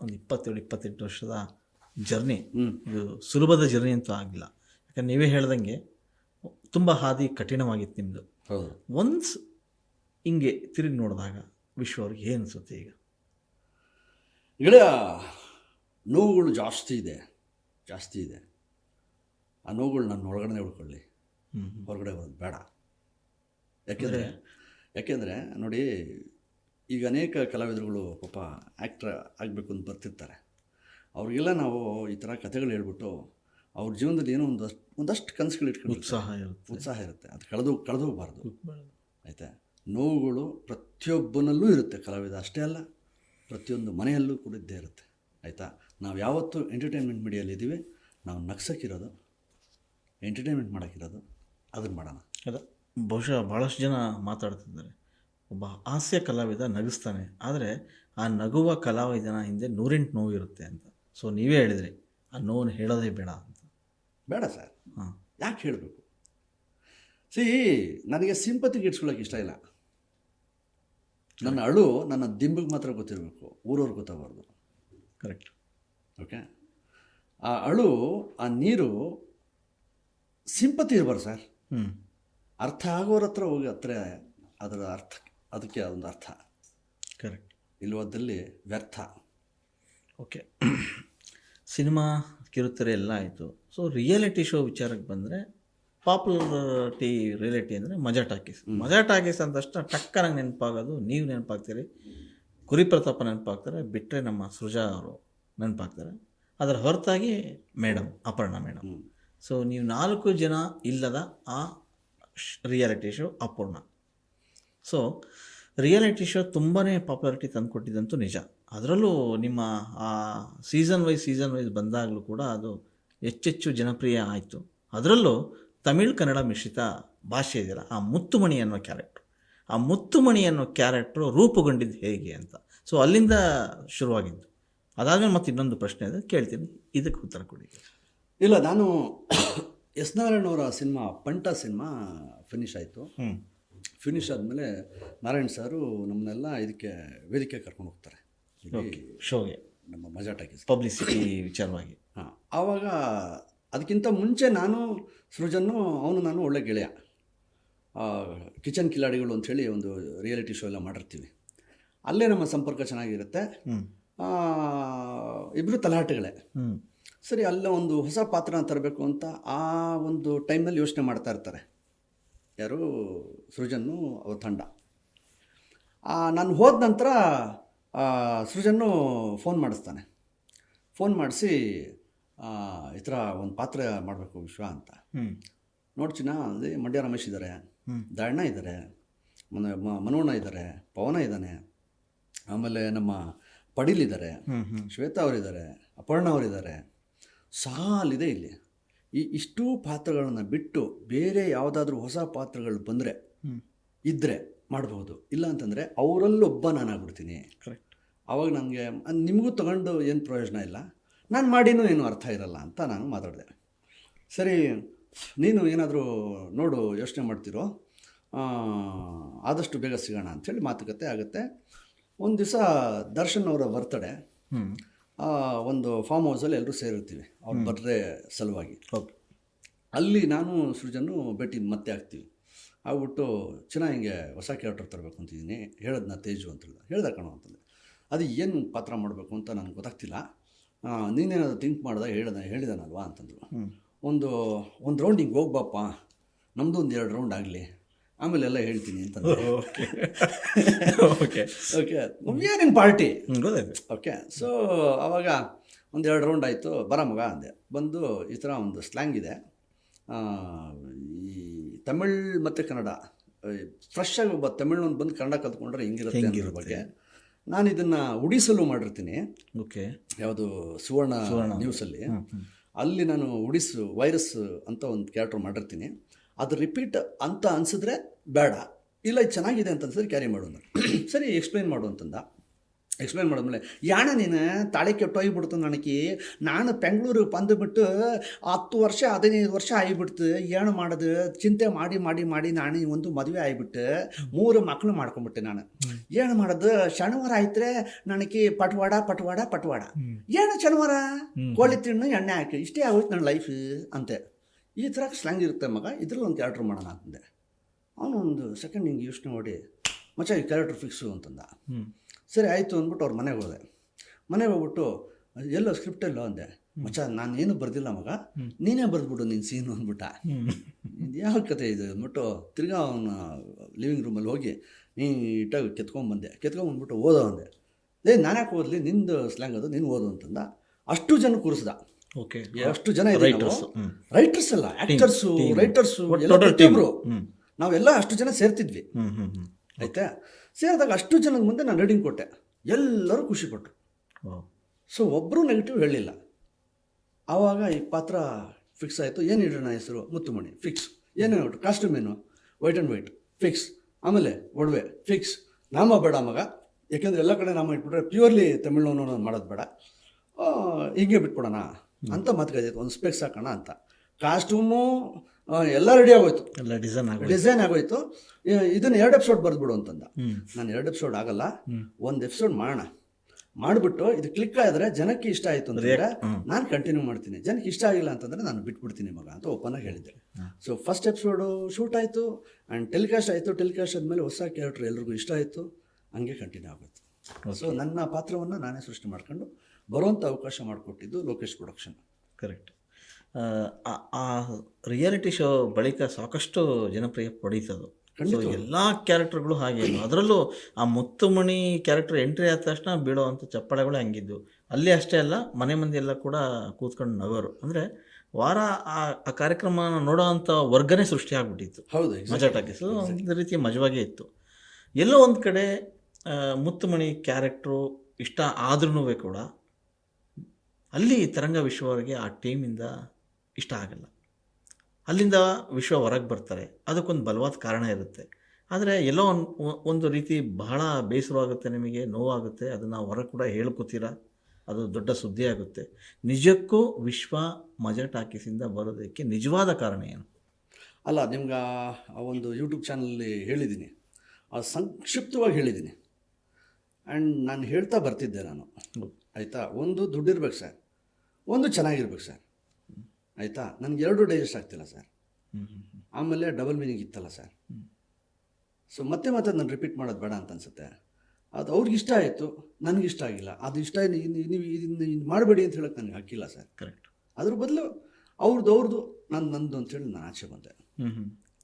ಒಂದು ಇಪ್ಪತ್ತೇಳು ಇಪ್ಪತ್ತೆಂಟು ವರ್ಷದ ಜರ್ನಿ. ಇದು ಸುಲಭದ ಜರ್ನಿ ಅಂತೂ ಆಗಿಲ್ಲ. ಯಾಕಂದ್ರೆ ನೀವೇ ಹೇಳ್ದಂಗೆ ತುಂಬ ಹಾದಿ ಕಠಿಣವಾಗಿತ್ತು ನಿಮ್ಮದು ಹೌದು. ಒನ್ಸ್ ಹಿಂಗೆ ತಿರುಗಿ ನೋಡಿದಾಗ ವಿಶ್ವ ಅವ್ರಿಗೆ ಏನು ಅನಿಸುತ್ತೆ ಈಗ? ಗೆಳೆಯ ನೋವುಗಳು ಜಾಸ್ತಿ ಇದೆ. ಜಾಸ್ತಿ ಇದೆ. ಆ ನೋವುಗಳು ನನ್ನ ಒಳಗಡೆ ಉಳ್ಕೊಳ್ಳಿ. ಹ್ಞೂ ಹೊರಗಡೆ ಬರೋದು ಬೇಡ. ಯಾಕೆಂದರೆ ಯಾಕೆಂದರೆ ನೋಡಿ ಈಗ ಅನೇಕ ಕಲಾವಿದರುಗಳು ಪಾಪ ಆ್ಯಕ್ಟ್ರ್ ಆಗಬೇಕು ಅಂತ ಬರ್ತಿರ್ತಾರೆ. ಅವ್ರಿಗೆಲ್ಲ ನಾವು ಈ ಥರ ಕಥೆಗಳು ಹೇಳ್ಬಿಟ್ಟು ಅವ್ರ ಜೀವನದಲ್ಲಿ ಏನೋ ಒಂದಷ್ಟು ಒಂದಷ್ಟು ಕನಸುಗಳು ಇಟ್ಕೊಂಡು ಉತ್ಸಾಹ ಇರುತ್ತೆ. ಉತ್ಸಾಹ ಇರುತ್ತೆ. ಅದು ಕಳೆದು ಕಳೆದೋಗ್ಬಾರ್ದು ಆಯಿತಾ? ನೋವುಗಳು ಪ್ರತಿಯೊಬ್ಬನಲ್ಲೂ ಇರುತ್ತೆ. ಕಲಾವಿದ ಅಷ್ಟೇ ಅಲ್ಲ ಪ್ರತಿಯೊಂದು ಮನೆಯಲ್ಲೂ ಕೂಡ ಇದ್ದೇ ಇರುತ್ತೆ. ಆಯಿತಾ? ನಾವು ಯಾವತ್ತೂ ಎಂಟರ್ಟೈನ್ಮೆಂಟ್ ಮೀಡಿಯಲ್ಲಿ ನಾವು ನಗ್ಸಕ್ಕಿರೋದು ಎಂಟರ್ಟೈನ್ಮೆಂಟ್ ಮಾಡೋಕ್ಕಿರೋದು ಅದನ್ನು ಮಾಡೋಣ. ಅದ ಬಹುಶಃ ಭಾಳಷ್ಟು ಜನ ಮಾತಾಡ್ತಿದ್ದಾರೆ. ಒಬ್ಬ ಹಾಸ್ಯ ಕಲಾವಿದ ನಗಿಸ್ತಾನೆ. ಆದರೆ ಆ ನಗುವ ಕಲಾವಿದನ ಹಿಂದೆ ನೂರೆಂಟು ನೋವು ಇರುತ್ತೆ ಅಂತ. ಸೊ ನೀವೇ ಹೇಳಿದ್ರಿ ಆ ನೋವನ್ನು ಹೇಳೋದೇ ಬೇಡ ಅಂತ. ಬೇಡ ಸರ್. ಹಾಂ. ಯಾಕೆ ಹೇಳಬೇಕು? ಸಿ ನನಗೆ ಸಿಂಪತಿ ಇಟ್ಸ್ಕೊಳ್ಳೋಕೆ ಇಷ್ಟ ಇಲ್ಲ. ನನ್ನ ಅಳು ನನ್ನ ದಿಂಬಿಗೆ ಮಾತ್ರ ಗೊತ್ತಿರಬೇಕು ಊರವ್ರಿಗೆ ಗೊತ್ತಾಗಬಾರ್ದು. ಕರೆಕ್ಟ್ ಓಕೆ ಆ ಅಳು ಆ ನೀರು ಸಿಂಪತಿ ಇರಬಾರ್ದು ಸರ್. ಹ್ಞೂ ಅರ್ಥ ಆಗೋರ ಹತ್ರ ಹೋಗಿ ಹತ್ರ ಅದರ ಅರ್ಥ ಅದಕ್ಕೆ ಅದೊಂದು ಅರ್ಥ. ಕರೆಕ್ಟ್ ಇಲ್ಲವಾದಲ್ಲಿ ವ್ಯರ್ಥ. ಓಕೆ ಸಿನಿಮಾ ಕಿರುತೆರೆ ಎಲ್ಲ ಆಯಿತು. ಸೊ ರಿಯಾಲಿಟಿ ಶೋ ವಿಚಾರಕ್ಕೆ ಬಂದರೆ ಪಾಪ್ಯುಲರಿಟಿ ರಿಯಾಲಿಟಿ ಅಂದರೆ ಮಜಾ ಟಾಕೀಸ್. ಮಜಾ ಟಾಕೀಸ್ ಅಂದ ತಕ್ಷಣ ಟಕ್ಕನಾಗಿ ನೆನಪಾಗೋದು ನೀವು ನೆನಪಾಗ್ತೀರಿ. ಕುರಿಪ್ರತಾಪ ನೆನಪಾಗ್ತಾರೆ ಬಿಟ್ಟರೆ ನಮ್ಮ ಸೃಜಾ ಅವರು ನೆನಪಾಗ್ತಾರೆ. ಅದರ ಹೊರತಾಗಿ ಮೇಡಮ್ ಅಪರ್ಣ ಮೇಡಮ್. ಸೊ ನೀವು ನಾಲ್ಕು ಜನ ಇಲ್ಲದ ಆ ರಿಯಾಲಿಟಿ ಶೋ ಅಪೂರ್ಣ. ಸೊ ರಿಯಾಲಿಟಿ ಶೋ ತುಂಬಾ ಪಾಪ್ಯುಲಾರಿಟಿ ತಂದುಕೊಟ್ಟಿದ್ದಂತೂ ನಿಜ. ಅದರಲ್ಲೂ ನಿಮ್ಮ ಆ ಸೀಸನ್ ವೈಸ್ ಸೀಸನ್ ವೈಸ್ ಬಂದಾಗಲೂ ಕೂಡ ಅದು ಹೆಚ್ಚೆಚ್ಚು ಜನಪ್ರಿಯ ಆಯಿತು. ಅದರಲ್ಲೂ ತಮಿಳ್ ಕನ್ನಡ ಮಿಶ್ರಿತ ಭಾಷೆ ಇದೆಯಲ್ಲ ಆ ಮುತ್ತುಮಣಿ ಅನ್ನೋ ಕ್ಯಾರೆಕ್ಟ್ರು ಆ ಮುತ್ತುಮಣಿ ಅನ್ನೋ ಕ್ಯಾರೆಕ್ಟ್ರು ರೂಪುಗೊಂಡಿದ್ದು ಹೇಗೆ ಅಂತ. ಸೊ ಅಲ್ಲಿಂದ ಶುರುವಾಗಿದ್ದು. ಅದಾದಮೇಲೆ ಮತ್ತೆ ಇನ್ನೊಂದು ಪ್ರಶ್ನೆ ಇದೆ ಕೇಳ್ತೀನಿ. ಇದಕ್ಕೆ ಉತ್ತರ ಕೊಡಿ. ಇಲ್ಲ ನಾನು ಎಸ್ ನಾರಾಯಣ್ ಅವರ ಸಿನಿಮಾ ಪಂಟ ಸಿನಿಮಾ ಫಿನಿಶ್ ಆಯಿತು. ಹ್ಞೂ ಫಿನಿಶ್ ಆದಮೇಲೆ ನಾರಾಯಣ್ ಸಾರು ನಮ್ಮನ್ನೆಲ್ಲ ಇದಕ್ಕೆ ವೇದಿಕೆ ಕರ್ಕೊಂಡು ಹೋಗ್ತಾರೆ. ಶೋಗೆ ನಮ್ಮ ಮಜಾ ಟಾಕೀಸ್ ಪಬ್ಲಿಸಿಟಿ ವಿಚಾರವಾಗಿ. ಹಾಂ ಆವಾಗ ಅದಕ್ಕಿಂತ ಮುಂಚೆ ನಾನು ಸೃಜನ್ನು ಅವನು ನಾನು ಒಳ್ಳೆ ಗೆಳೆಯ. ಕಿಚನ್ ಕಿಲಾಡಿಗಳು ಅಂಥೇಳಿ ಒಂದು ರಿಯಾಲಿಟಿ ಶೋ ಎಲ್ಲ ಮಾಡಿರ್ತೀವಿ. ಅಲ್ಲೇ ನಮ್ಮ ಸಂಪರ್ಕ ಚೆನ್ನಾಗಿರುತ್ತೆ. ಇಬ್ಬರು ತಲಾಟೆಗಳೇ. ಸರಿ ಅಲ್ಲೇ ಒಂದು ಹೊಸ ಪಾತ್ರನ ತರಬೇಕು ಅಂತ ಆ ಒಂದು ಟೈಮ್ನಲ್ಲಿ ಯೋಚನೆ ಮಾಡ್ತಾ ಇರ್ತಾರೆ. ಯಾರು? ಸೃಜನ್ನು ಅವ್ರ ತಂಡ. ನಾನು ಹೋದ ನಂತರ ಸೃಜನ್ನು ಫೋನ್ ಮಾಡಿಸ್ತಾನೆ. ಫೋನ್ ಮಾಡಿಸಿ ಈ ಥರ ಒಂದು ಪಾತ್ರ ಮಾಡಬೇಕು ವಿಶ್ವ ಅಂತ. ಹ್ಞೂ ನೋಡ್ಚಿನ? ಅಲ್ಲಿ ಮಂಡ್ಯ ರಮೇಶ್ ಇದ್ದಾರೆ. ದಯಣ್ಣ ಇದ್ದಾರೆ ಮನ ಮನೋಣ ಮನೋಣ್ಣ ಇದ್ದಾರೆ ಪವನ ಇದ್ದಾನೆ ಆಮೇಲೆ ನಮ್ಮ ಪಡೀಲ್ ಇದ್ದಾರೆ ಶ್ವೇತಾ ಅವರಿದ್ದಾರೆ ಅಪರ್ಣ ಅವರಿದ್ದಾರೆ ಸಾಲಿದೆ ಇಲ್ಲಿ. ಈ ಇಷ್ಟೂ ಪಾತ್ರಗಳನ್ನು ಬಿಟ್ಟು ಬೇರೆ ಯಾವುದಾದ್ರೂ ಹೊಸ ಪಾತ್ರಗಳು ಬಂದರೆ. ಇದ್ದರೆ ಮಾಡಬಹುದು. ಇಲ್ಲ ಅಂತಂದರೆ ಅವರಲ್ಲೊಬ್ಬ ನಾನು ಆಗ್ಬಿಡ್ತೀನಿ ಕರೆಕ್ಟ್ ಆವಾಗ ನನಗೆ ನಿಮಗೂ ತಗೊಂಡು ಏನು ಪ್ರಯೋಜನ ಇಲ್ಲ. ನಾನು ಮಾಡಿನೂ ಏನು ಅರ್ಥ ಇರಲ್ಲ ಅಂತ ನಾನು ಮಾತಾಡಿದೆ. ಸರಿ ನೀನು ಏನಾದರೂ ನೋಡು ಯೋಚನೆ ಮಾಡ್ತಿರೋ. ಆದಷ್ಟು ಬೇಗ ಸಿಗೋಣ ಅಂಥೇಳಿ ಮಾತುಕತೆ ಆಗುತ್ತೆ. ಒಂದು ದಿವಸ ದರ್ಶನ್ ಅವರ ಬರ್ತಡೆ. ಹ್ಞೂ ಒಂದು ಫಾರ್ಮ್ ಹೌಸಲ್ಲಿ ಎಲ್ಲರೂ ಸೇರಿರ್ತೀವಿ. ಅವ್ರು ಬರ್ತ್ಡೇ ಸಲುವಾಗಿ. ಓಕೆ. ಅಲ್ಲಿ ನಾನು ಸೃಜನ್ನು ಭೇಟಿ ಮತ್ತೆ ಆಗ್ತೀವಿ ಆಗ್ಬಿಟ್ಟು ಚೆನ್ನಾಗಿ ಹಿಂಗೆ ಹೊಸ ಕ್ಯಾರೆಕ್ಟರ್ ತರಬೇಕು ಅಂತಿದ್ದೀನಿ. ಹೇಳದ್ನ ತೇಜು ಅಂತ ಹೇಳ್ದ. ಹೇಳ್ದೆ ಕಣೋ ಅಂತಂದೆ. ಅದು ಏನು ಪಾತ್ರ ಮಾಡಬೇಕು ಅಂತ ನನಗೆ ಗೊತ್ತಾಗ್ತಿಲ್ಲ. ನೀನೇನಾದರೂ ಥಿಂಕ್ ಮಾಡ್ದೆ ಹೇಳ್ದ ಹೇಳಿದಾನಲ್ವಾ ಅಂತಂದರು. ಒಂದು ಒಂದು ರೌಂಡ್ ಹಿಂಗೆ ಹೋಗ್ಬಾಪ್ಪ. ನಮ್ಮದು ಒಂದು ಎರಡು ರೌಂಡ್ ಆಗಲಿ. ಆಮೇಲೆ ಎಲ್ಲ ಹೇಳ್ತೀನಿ ಅಂತ okay. Okay. Okay. In party okay. So ಅವಾಗ ಒಂದು ಎರಡು ರೌಂಡ್ ಆಯಿತು. ಬರ ಮಗ ಅಂದೆ. ಬಂದು ಈ ಥರ ಒಂದು ಸ್ಲ್ಯಾಂಗ್ ಇದೆ. ಈ ತಮಿಳ್ ಮತ್ತು ಕನ್ನಡ. ಫ್ರೆಶ್ ಆಗಿ ಒಬ್ಬ ತಮಿಳ್ನೊಂದು ಬಂದು ಕನ್ನಡ ಕಲ್ತ್ಕೊಂಡ್ರೆ ಹಿಂಗಿರುತ್ತೆ ಅನ್ನೋದ್ರ ಬಗ್ಗೆ. ನಾನು ಇದನ್ನು ಉಡಿಸಲು ಮಾಡಿರ್ತೀನಿ. ಓಕೆ. ಯಾವುದು ಸುವರ್ಣ ಸುವರ್ಣ. ನ್ಯೂಸಲ್ಲಿ ಅಲ್ಲಿ. ನಾನು ಉಡಿಸು ವೈರಸ್ ಅಂತ ಒಂದು ಕ್ಯಾರೆಕ್ಟರ್ ಮಾಡಿರ್ತೀನಿ. ಅದು ರಿಪೀಟ್ ಅಂತ ಅನಿಸಿದ್ರೆ ಬೇಡ. ಇಲ್ಲ ಇದು ಚೆನ್ನಾಗಿದೆ ಅಂತ ಅನ್ಸಿದ್ರೆ ಕ್ಯಾರಿ ಮಾಡೋಣ. ಸರಿ ಎಕ್ಸ್ಪ್ಲೈನ್ ಮಾಡು ಅಂತಂದ. ಎಕ್ಸ್ಪ್ಲೈನ್ ಮಾಡಿದ್ಮೇಲೆ ಯಾಣ ನೀನು ತಾಳೆ ಕೆಟ್ಟೋಗ್ಬಿಡ್ತು ನನಗೆ ನಾನು ಬೆಂಗಳೂರಿಗೆ ಬಂದುಬಿಟ್ಟು ಹತ್ತು ವರ್ಷ ಹದಿನೈದು ವರ್ಷ ಆಗಿಬಿಡ್ತು. ಏನು ಮಾಡೋದು? ಚಿಂತೆ ಮಾಡಿ ಮಾಡಿ ಮಾಡಿ ನಾನು ಒಂದು ಮದುವೆ ಆಗಿಬಿಟ್ಟು ಮೂರು ಮಕ್ಕಳು ಮಾಡ್ಕೊಂಬಿಟ್ಟೆ ನಾನು. ಏನು ಮಾಡೋದು? ಶನಿವಾರ ಆಯ್ತರೆ ನನಗೆ ಪಟ್ವಾಡ ಪಟ್ವಾಡ ಪಟ್ವಾಡ. ಏನು ಶನಿವಾರ? ಕೋಳಿ ತಿನ್ನು ಎಣ್ಣೆ ಹಾಕಿ. ಇಷ್ಟೇ ಆಗೋಯ್ತು ನನ್ನ ಲೈಫ್ ಅಂತೆ. ಈ ಥರ ಸ್ಲ್ಯಾಂಗ್ ಇರುತ್ತೆ ಮಗ ಇದ್ರಲ್ಲಿ ಒಂದು ಕ್ಯಾರೆಕ್ಟರ್ ಮಾಡೋಣ ಅಂತಂದೆ ಅವನು ಒಂದು ಸೆಕೆಂಡ್ ಹಿಂಗೆ ಯೋಚನೆ ಮಾಡಿ ಮಚ್ಚ ಈ ಕ್ಯಾರೆಕ್ಟರ್ ಫಿಕ್ಸು ಅಂತಂದ. ಸರಿ ಆಯಿತು ಅಂದ್ಬಿಟ್ಟು ಅವ್ರ ಮನೆಗೆ ಹೋದೆ. ಮನೆಗೆ ಹೋಗ್ಬಿಟ್ಟು ಎಲ್ಲೋ ಸ್ಕ್ರಿಪ್ಟ್ ಎಲ್ಲೋ ಅಂದೆ. ಮಚ್ಚ ನಾನು ಏನು ಬರ್ದಿಲ್ಲ ಮಗ ನೀನೇ ಬರೆದ್ಬಿಡು ನಿನ್ನ ಸೀನು ಅಂದ್ಬಿಟ್ಟ. ಯಾವ ಕತೆ ಇದು ಅಂದ್ಬಿಟ್ಟು ತಿರ್ಗಾ ಅವನ ಲಿವಿಂಗ್ ರೂಮಲ್ಲಿ ಹೋಗಿ ನೀಟಾಗಿ ಕೆತ್ಕೊಂಬಂದೆ. ಕೆತ್ಕೊಂಬಂದ್ಬಿಟ್ಟು ಓದೋ ಅಂದೆ. ಏ ನಾನು ಯಾಕೆ ಓದಲಿ? ನಿಂದು ಸ್ಲ್ಯಾಂಗ್ ಅದು ನೀನು ಓದು ಅಂತಂದ. ಅಷ್ಟು ಜನ ಕೂರಿಸ್ದ. ಓಕೆ ಅಷ್ಟು ಜನ ರೈಟರ್ಸ್. ರೈಟರ್ಸ್ ಅಲ್ಲ ಆಕ್ಟರ್ಸು. ರೈಟರ್ಸು ಎಲ್ಲ ಪ್ರತಿಯೊಬ್ರು. ನಾವೆಲ್ಲ ಅಷ್ಟು ಜನ ಸೇರ್ತಿದ್ವಿ. ಆಯ್ತಾ? ಸೇರಿದಾಗ ಅಷ್ಟು ಜನದ ಮುಂದೆ ನಾನು ರೀಡಿಂಗ್ ಕೊಟ್ಟೆ. ಎಲ್ಲರೂ ಖುಷಿ ಪಟ್ಟರು ಸೊ ಒಬ್ಬರು ನೆಗೆಟಿವ್ ಹೇಳಿಲ್ಲ ಆವಾಗ ಈ ಪಾತ್ರ ಫಿಕ್ಸ್ ಆಯಿತು. ಏನು ಇಡೋಣ ಹೆಸರು? ಮುತ್ತುಮಣಿ. ಫಿಕ್ಸ್ ಏನೇನು ಕಾಸ್ಟ್ಯೂಮ್ ಏನು? ವೈಟ್ ಆ್ಯಂಡ್ ವೈಟ್ ಫಿಕ್ಸ್ ಆಮೇಲೆ ಒಡವೆ. ಫಿಕ್ಸ್ ನಾಮ ಬೇಡ ಮಗ. ಯಾಕೆಂದರೆ ಎಲ್ಲ ಕಡೆ ನಾಮ ಇಟ್ಬಿಟ್ರೆ ಪ್ಯೂರ್ಲಿ ತಮಿಳ್ನವನು ಮಾಡೋದು ಬೇಡ. ಹೀಗೆ ಬಿಟ್ಕೊಡೋಣ ಬಿಟ್ಬಿಡೋಣ. ಅಂತ ಮಾತುಕತೆ ಒಂದು ಸ್ಪೆಕ್ಸ್ ಹಾಕೋಣ ಅಂತ. ಕಾಸ್ಟ್ಯೂಮು ಎಲ್ಲ ರೆಡಿ ಆಗೋಯ್ತು. ಎಲ್ಲ ಡಿಸೈನ್ ಆಗೋಯ್ತು. ಡಿಸೈನ್ ಆಗೋಯ್ತು. ಇದನ್ನ ಎರಡು ಎಪಿಸೋಡ್ ಬರೆದ್ಬಿಡು ಅಂತಂದ. ನಾನು ಎರಡು ಎಪಿಸೋಡ್ ಆಗಲ್ಲ. ಒಂದು ಎಪಿಸೋಡ್ ಮಾಡೋಣ. ಮಾಡಿಬಿಟ್ಟು ಇದು ಕ್ಲಿಕ್ ಆದರೆ ಜನಕ್ಕೆ ಇಷ್ಟ ಆಯಿತು ಅಂದರೆ ನಾನು ಕಂಟಿನ್ಯೂ ಮಾಡ್ತೀನಿ. ಜನಕ್ಕೆ ಇಷ್ಟ ಆಗಿಲ್ಲ ಅಂತಂದರೆ ನಾನು ಬಿಟ್ಬಿಡ್ತೀನಿ ಮಗ ಅಂತ ಓಪನ್ ಆಗಿ ಹೇಳಿದ್ದೆ. ಸೊ ಫಸ್ಟ್ ಎಪಿಸೋಡು ಶೂಟ್ ಆಯಿತು ಆ್ಯಂಡ್ ಟೆಲಿಕಾಸ್ಟ್ ಆಯಿತು. ಟೆಲಿಕಾಸ್ಟ್ ಆದಮೇಲೆ ಹೊಸ ಕ್ಯಾರೆಕ್ಟರ್ ಎಲ್ರಿಗೂ ಇಷ್ಟ ಆಯಿತು. ಹಂಗೆ ಕಂಟಿನ್ಯೂ ಆಗುತ್ತೆ ಸೊ ನನ್ನ ಪಾತ್ರವನ್ನು ನಾನೇ ಸೃಷ್ಟಿ ಮಾಡ್ಕೊಂಡು ಬರುವಂಥ ಅವಕಾಶ ಮಾಡಿಕೊಟ್ಟಿದ್ದು ಲೋಕೇಶ್ ಪ್ರೊಡಕ್ಷನ್. ಕರೆಕ್ಟ್ ಆ ರಿಯಾಲಿಟಿ ಶೋ ಬಳಿಕ ಸಾಕಷ್ಟು ಜನಪ್ರಿಯ ಪಡೀತದು ಎಲ್ಲ ಕ್ಯಾರೆಕ್ಟರ್ಗಳು ಹಾಗೆ. ಅದರಲ್ಲೂ ಆ ಮುತ್ತುಮಣಿ ಕ್ಯಾರೆಕ್ಟರ್ ಎಂಟ್ರಿ ಆದ ತಕ್ಷಣ ಬೀಳೋವಂಥ ಚಪ್ಪಾಳೆಗಳು ಹಂಗಿದ್ದು ಅಲ್ಲಿ ಅಷ್ಟೇ ಅಲ್ಲ ಮನೆ ಮಂದಿ ಎಲ್ಲ ಕೂಡ ಕೂತ್ಕೊಂಡು ನಗೋರು. ಅಂದರೆ ವಾರ ಆ ಆ ಕಾರ್ಯಕ್ರಮ ನೋಡೋವಂಥ ವರ್ಗನೇ ಸೃಷ್ಟಿ ಆಗ್ಬಿಟ್ಟಿತ್ತು. ಹೌದು ಮಜಾ ಸೊ ಒಂದು ರೀತಿ ಮಜವಾಗೇ ಇತ್ತು. ಎಲ್ಲೋ ಒಂದು ಕಡೆ ಮುತ್ತುಮಣಿ ಕ್ಯಾರೆಕ್ಟ್ರು ಇಷ್ಟ ಆದ್ರೂ ಕೂಡ ಅಲ್ಲಿ ತರಂಗ ವಿಶ್ವವರೆಗೆ ಆ ಟೀಮಿಂದ ಇಷ್ಟ ಆಗಲ್ಲ. ಅಲ್ಲಿಂದ ವಿಶ್ವ ಹೊರಗೆ ಬರ್ತಾರೆ. ಅದಕ್ಕೊಂದು ಬಲವಾದ ಕಾರಣ ಇರುತ್ತೆ. ಆದರೆ ಎಲ್ಲೋ ಒಂದು ಒಂದು ರೀತಿ ಬಹಳ ಬೇಸರವಾಗುತ್ತೆ ನಿಮಗೆ ನೋವಾಗುತ್ತೆ. ಅದನ್ನು ಹೊರಗೆ ಕೂಡ ಹೇಳ್ಕೊತೀರಾ? ಅದು ದೊಡ್ಡ ಸುದ್ದಿ ಆಗುತ್ತೆ. ನಿಜಕ್ಕೂ ವಿಶ್ವ ಮಜಾ ಟಾಕೀಸಿಂದ ಬರೋದಕ್ಕೆ ನಿಜವಾದ ಕಾರಣ ಏನು? ಅಲ್ಲ ನಿಮ್ಗೆ ಆ ಒಂದು ಯೂಟ್ಯೂಬ್ ಚಾನಲ್ಲಿ ಹೇಳಿದ್ದೀನಿ ಆ ಸಂಕ್ಷಿಪ್ತವಾಗಿ ಹೇಳಿದ್ದೀನಿ ಆ್ಯಂಡ್ ನಾನು ಹೇಳ್ತಾ ಬರ್ತಿದ್ದೆ ನಾನು. ಆಯಿತಾ? ಒಂದು ದುಡ್ಡಿರ್ಬೇಕು ಸರ್. ಒಂದು ಚೆನ್ನಾಗಿರ್ಬೇಕು ಸರ್. ಆಯಿತಾ? ನನಗೆ ಎರಡು ಡೈಜೆಸ್ಟ್ ಆಗ್ತಿಲ್ಲ ಸರ್. ಆಮೇಲೆ ಡಬಲ್ ಮೀನಿಂಗ್ ಇತ್ತಲ್ಲ ಸರ್. ಸೊ ಮತ್ತೆ ಮತ್ತೆ ನಾನು ರಿಪೀಟ್ ಮಾಡೋದು ಬೇಡ ಅಂತ ಅನ್ಸುತ್ತೆ. ಅದು ಅವ್ರಿಗೆ ಇಷ್ಟ ಆಯಿತು ನನಗೆ ಇಷ್ಟ ಆಗಿಲ್ಲ. ಅದು ಇಷ್ಟ ನೀವು ಇದನ್ನು ಮಾಡಬೇಡಿ ಅಂತ ಹೇಳಕ್ಕೆ ನನಗೆ ಹಾಕಿಲ್ಲ ಸರ್. ಕರೆಕ್ಟ್ ಅದ್ರ ಬದಲು ಅವ್ರದ್ದು ಅವ್ರದ್ದು ನಾನು ನಂದು ಅಂತೇಳಿ ನಾನು ಆಚೆ ಬಂದೆ.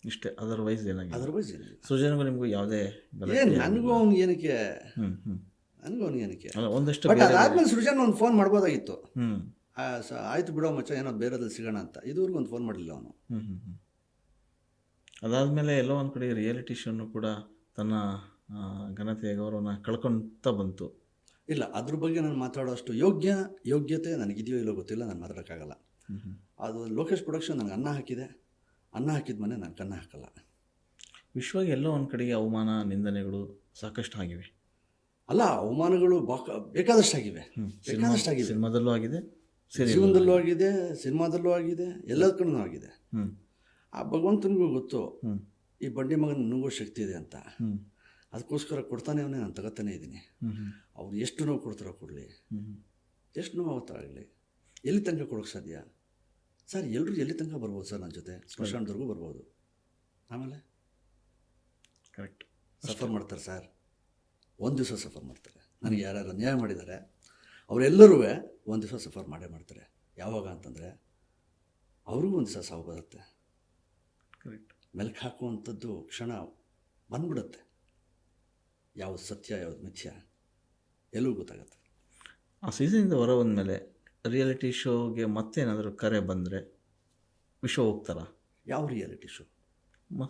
ಇಷ್ಟೇ. ಅದರ್ವೈಸ್ ಏನಾಗಿದೆ ಅದರ್ವೈಸ್ ಏನಿಲ್ಲ. ಸೃಜನಗೂ ನಿಮಗೂ ಯಾವುದೇ ಬೆಲೆ ನನಗೂ ಅವ್ನಿಗೆ ಏನಕ್ಕೆ? ನನಗೂ ಅವ್ನಿಗೆ ಏನಕ್ಕೆ? ಒಂದಷ್ಟು ಅದಾದ್ಮೇಲೆ ಸೃಜನ್ ಒಂದು ಫೋನ್ ಮಾಡ್ಬೋದಾಗಿತ್ತು. ಸ- ಆಯ್ತು ಬಿಡೋ ಮಚ್ಚ ಏನೋ ಬೇರೆದಲ್ಲಿ ಸಿಗೋಣ ಅಂತ. ಇದುವರೆಗೂ ಒಂದು ಫೋನ್ ಮಾಡಲಿಲ್ಲ ಅವನು. ಅದಾದಮೇಲೆ ಎಲ್ಲೋ ಒಂದು ಕಡೆ ರಿಯಾಲಿಟಿ ಶೋನು ಕೂಡ ತನ್ನ ಘನತೆಯ ಗೌರವನ ಕಳ್ಕೊಂತ ಬಂತು. ಇಲ್ಲ ಅದ್ರ ಬಗ್ಗೆ ನಾನು ಮಾತಾಡೋಷ್ಟು ಯೋಗ್ಯ ಯೋಗ್ಯತೆ ನನಗಿದೆಯೋ ಇಲ್ಲೋ ಗೊತ್ತಿಲ್ಲ ನಾನು ಮಾತಾಡೋಕ್ಕಾಗಲ್ಲ. ಅದು ಲೋಕೇಶ್ ಪ್ರೊಡಕ್ಷನ್ ನನಗೆ ಅನ್ನ ಹಾಕಿದೆ. ಅನ್ನ ಹಾಕಿದ ಮನೆ ನಾನು ಕನ್ನ ಹಾಕಲ್ಲ. ವಿಶ್ವಗೆ ಎಲ್ಲೋ ಒಂದು ಕಡೆಗೆ ಅವಮಾನ ನಿಂದನೆಗಳು ಸಾಕಷ್ಟು ಆಗಿವೆ. ಅಲ್ಲ ಅವಮಾನಗಳು ಬಾಕ ಬೇಕಾದಷ್ಟಾಗಿವೆ. ಬೇಕಾದಷ್ಟು ಆಗಿದೆ ಸಿನಿಮಾದಲ್ಲೂ ಆಗಿದೆ. ಜೀವನದಲ್ಲೂ ಆಗಿದೆ ಸಿನಿಮಾದಲ್ಲೂ ಆಗಿದೆ ಎಲ್ಲದ ಕಡೆನೂ ಆಗಿದೆ ಆ ಭಗವಂತನಿಗೂ ಗೊತ್ತು ಈ ಬಂಡಿ ಮಗನ ನುಂಗೋ ಶಕ್ತಿ ಇದೆ ಅಂತ. ಅದಕ್ಕೋಸ್ಕರ ಕೊಡ್ತಾನೆ ಅವನೇ ನಾನು ತಗೋತಾನೆ ಇದ್ದೀನಿ. ಅವ್ರು ಎಷ್ಟು ನೋವು ಕೊಡ್ತಾರೋ ಕೊಡಲಿ. ಎಷ್ಟು ನೋವು ಆಗಲಿ. ಎಲ್ಲಿ ತನಕ ಕೊಡೋಕ್ಕೆ ಸಾಧ್ಯ? ಸರ್ ಎಲ್ಲರೂ ಎಲ್ಲಿ ತನಕ ಬರ್ಬೋದು ಸರ್ ನನ್ನ ಜೊತೆ? ಸ್ಮಶಾನದವರೆಗೂ ಬರ್ಬೋದು. ಆಮೇಲೆ? ಕರೆಕ್ಟ್ ಸಫರ್ ಮಾಡ್ತಾರೆ ಸರ್. ಒಂದು ದಿವಸ ಸಫರ್ ಮಾಡ್ತಾರೆ. ನನಗೆ ಯಾರ್ಯಾರು ಅನ್ಯಾಯ ಮಾಡಿದ್ದಾರೆ ಅವರೆಲ್ಲರೂ ಒಂದು ದಿವಸ ಸಫರ್ ಮಾಡೇ ಮಾಡ್ತಾರೆ. ಯಾವಾಗ ಅಂತಂದರೆ ಅವ್ರಿಗೂ ಒಂದು ದಿವಸ ಸಾವು ಬರುತ್ತೆ. ಕರೆಕ್ಟ್ ಮೆಲ್ಕು ಹಾಕುವಂಥದ್ದು ಕ್ಷಣ ಬಂದ್ಬಿಡುತ್ತೆ. ಯಾವ್ದು ಸತ್ಯ ಯಾವ್ದು ಮಿಥ್ಯ ಎಲ್ಲೂ ಗೊತ್ತಾಗುತ್ತೆ. ಆ ಸೀಸನಿಂದ ಹೊರ ಬಂದಮೇಲೆ ರಿಯಾಲಿಟಿ ಶೋಗೆ ಮತ್ತೇನಾದರೂ ಕರೆ ಬಂದರೆ ವಿಶ್ವ ಹೋಗ್ತಾರಾ? ಯಾವ ರಿಯಾಲಿಟಿ ಶೋ? ಮ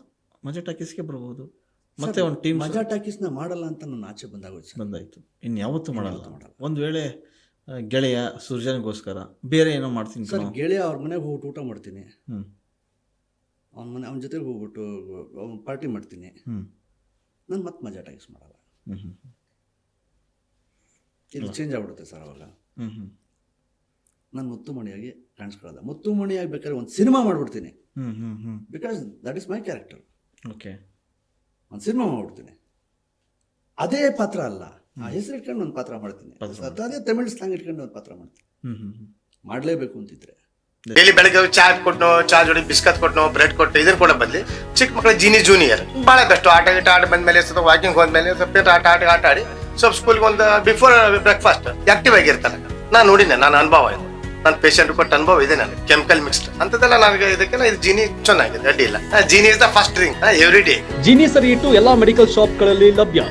ಮಜಾ ಟಾಕೀಸ್ಗೆ ಬರ್ಬೋದು. ಮತ್ತೆ ಒಂದು ಟೀಮ್ ಮಜಾ ಟಾಕೀಸ್ನ ಮಾಡಲ್ಲ ಅಂತ ನಾನು ಆಚೆ ಬಂದಾಗ ಬಂದಾಯ್ತು. ಇನ್ನು ಯಾವತ್ತೂ ಮಾಡಲ್ಲ. ಒಂದು ವೇಳೆ ಗೆಳೆಯ ಸೃಜನ್ಗೋಸ್ಕರ ಬೇರೆ ಏನೋ ಮಾಡ್ತೀನಿ ಸರ್. ಗೆಳೆಯ ಅವ್ರ ಮನೆಗೆ ಹೋಗ್ಬಿಟ್ಟು ಊಟ ಮಾಡ್ತೀನಿ. ಅವ್ನ ಮನೆ ಅವನ ಜೊತೆಗೆ ಹೋಗ್ಬಿಟ್ಟು ಅವ್ನ ಪಾರ್ಟಿ ಮಾಡ್ತೀನಿ. ನಾನು ಮತ್ತೆ ಮಜಾ ಟಾಕೀಸ್ ಮಾಡಲ್ಲ. ಇದು ಚೇಂಜ್ ಆಗ್ಬಿಡುತ್ತೆ ಸರ್ ಅವಾಗ. ನಾನು ಮುತ್ತುಮಣಿಯಾಗಿ ಕಾಣಿಸ್ಕೊಳ್ಳೋದ. ಮುತ್ತುಮಣಿಯಾಗಿ ಬೇಕಾದ್ರೆ ಒಂದು ಸಿನಿಮಾ ಮಾಡ್ಬಿಡ್ತೀನಿ. Because that is my character okay ಒಂದು ಸಿನಿಮಾ ಮಾಡ್ಬಿಡ್ತೀನಿ. ಅದೇ ಪಾತ್ರ ಅಲ್ಲ. ಆ ಹೆಸರು ಇಟ್ಕೊಂಡು ಒಂದು ಪಾತ್ರ ಮಾಡ್ತೀನಿ. ಅದು ತಮಿಳ್ ಸ್ಲಾಂಗ್ ಇಟ್ಕೊಂಡು ಒಂದು ಪಾತ್ರ ಮಾಡ್ತೀನಿ. ಮಾಡಲೇಬೇಕು ಅಂತಿದ್ರೆ. ಡೈಲಿ ಬೆಳಗ್ಗೆ ಹೋಗಿ ಚಾ ಕೊಟ್ಟು ಚಾ ಜೋಡಿ ಬಿಸ್ಕತ್ ಕೊಟ್ಟು ಬ್ರೆಡ್ ಕೊಟ್ಟು ಇದನ್ನ ಕೂಡ ಬದಲಿ ಚಿಕ್ಕ ಮಕ್ಕಳ ಜೀನಿ ಜೂನಿಯರ್. ಬಹಳ ಕಷ್ಟ. ಆಟ ಗೀಟ ಆಟ ಬಂದ್ಮೇಲೆ ಸ್ವಲ್ಪ ವಾಕಿಂಗ್ ಹೋದ್ಮೇಲೆ ಸ್ವಲ್ಪ ಆಟ ಆಟ ಆಟ ಆಡಿ ಸ್ವಲ್ಪ ಸ್ಕೂಲ್ಗೆ ಒಂದು ಬಿಫೋರ್ ಬ್ರೇಕ್ಫಾಸ್ಟ್ ಆಕ್ಟಿವ್ ಆಗಿರ್ತಾರೆ ನಾನು ನೋಡಿನಿ ನಾನು ಅನುಭವ ಇದು. ನನ್ನ ಪೇಷಂಟ್ ಕೊಟ್ಟ ಅನುಭವ ಇದೆ ನನಗೆ ಕೆಮಿಕಲ್ ಮಿಕ್ಸ್ಡ್ ಅಂತದೆಲ್ಲ ನನಗೆ ಇದಕ್ಕೆಲ್ಲ ಇದು ಜೀನಿ ಚೆನ್ನಾಗಿದೆ ಅಡ್ಡಿ ಇಲ್ಲ Jeeni is the first drink every day Jeeni ಸರಿ ಇಟ್ಟು ಎಲ್ಲಾ ಮೆಡಿಕಲ್ ಶಾಪ್ಗಳಲ್ಲಿ ಲಭ್ಯ.